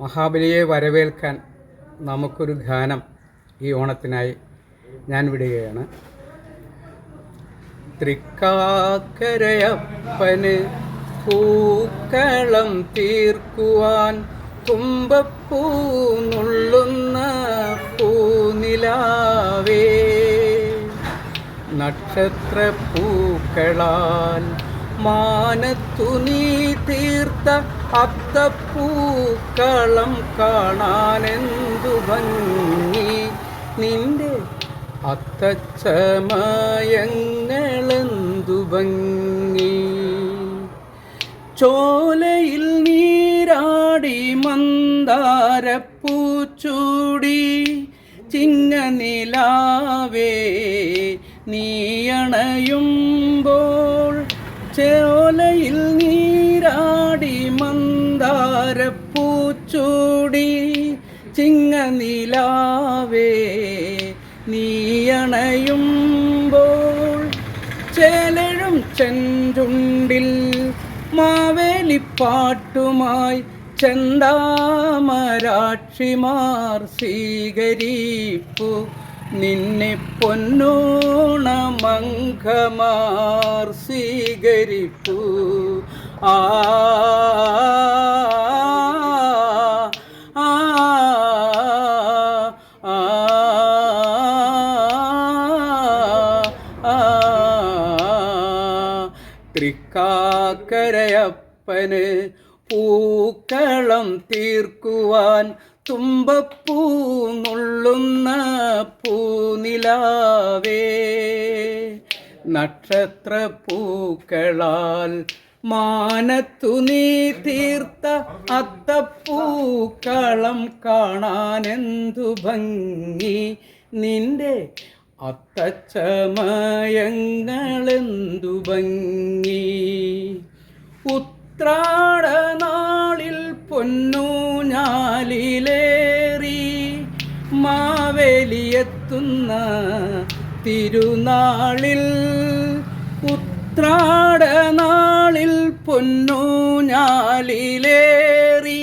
മഹാബലിയെ വരവേൽക്കാൻ നമുക്കൊരു ഗാനം ഈ ഓണത്തിനായി ഞാൻ വിടുകയാണ്. തൃക്കാക്കരയപ്പന് പൂക്കളം തീർക്കുവാൻ നുള്ളുന്ന പൂനിലാവേ. നക്ഷത്രപ്പൂക്കളാൽ മാനത്തു നീ തീർത്ത അത്തപ്പൂക്കളം കാണാനെന്തു ഭംഗി? നിന്റെ അത്തച്ചമയങ്ങളെന്തു ഭംഗി? ചോലയിൽ നീരാടി മന്ദാരപ്പൂച്ചൂടി ചിങ്ങനിലാവേ നീയണയുമ്പോൾ ചോലയിൽ മന്ദാരപ്പൂച്ചൂടി ചിങ്ങനിലാവേ നീയണയുമ്പോൾ ചേലഴും ചെഞ്ചുണ്ടിൽ മാവേലിപ്പാട്ടുമായി ചെന്താമരാക്ഷിമാർ സ്വീകരിപ്പു. നിന്നെ പൊന്നോണമംഘമാർ സ്വീകരിപ്പു. ആ തൃക്കാക്കരയപ്പന് പൂക്കളം തീർക്കുവാൻ തുമ്പപ്പൂ നുള്ളുന്ന പൂനിലാവേ. നക്ഷത്രപ്പൂക്കളാൽ മാനത്തു നീ തീർത്ത അത്തപ്പൂക്കളം കാണാനെന്തു ഭംഗി. നിന്റെ അത്തച്ചമയങ്ങളെന്തു ഭംഗി ഉത്രാടനാളിൽ പൊന്നൂഞ്ഞാലിലേറി പൊന്നു മാവേലിയെത്തുന്ന തിരുനാളിൽ. ഉത്രാടനാളിൽ പൊന്നൂഞ്ഞാലിലേറി പൊന്നു ഞാലിലേറി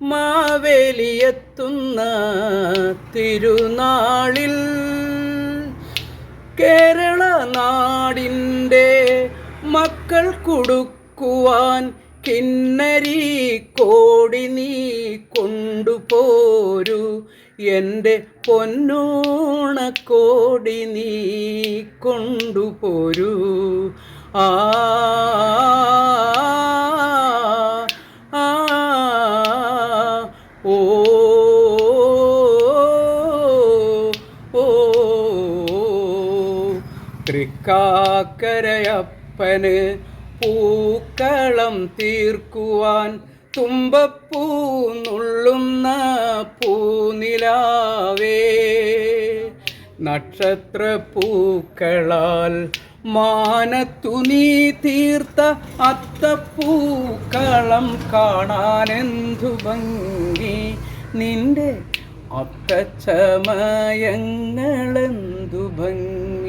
മാവേലിയെത്തുന്ന തിരുനാളിൽ. കേരള നാടിന്റെ മക്കൾ കൊടുക്കുവാൻ കിന്നരി കോടി നീ കൊണ്ടുപോരു. എന്റെ പൊന്നോണക്കോടി നീ കൊണ്ടുപോരു. ആ തൃക്കാക്കരയപ്പന് പൂക്കളം തീർക്കുവാൻ തുമ്പപ്പൂ നുള്ളുന്ന പൂനിലാവേ. നക്ഷത്രപ്പൂക്കളാൽ മാനത്തു നീ തീർത്ത അത്തപ്പൂക്കളം കാണാനെന്തു ഭംഗി. നിന്റെ അത്തച്ചമയങ്ങളെന്തു ഭംഗി.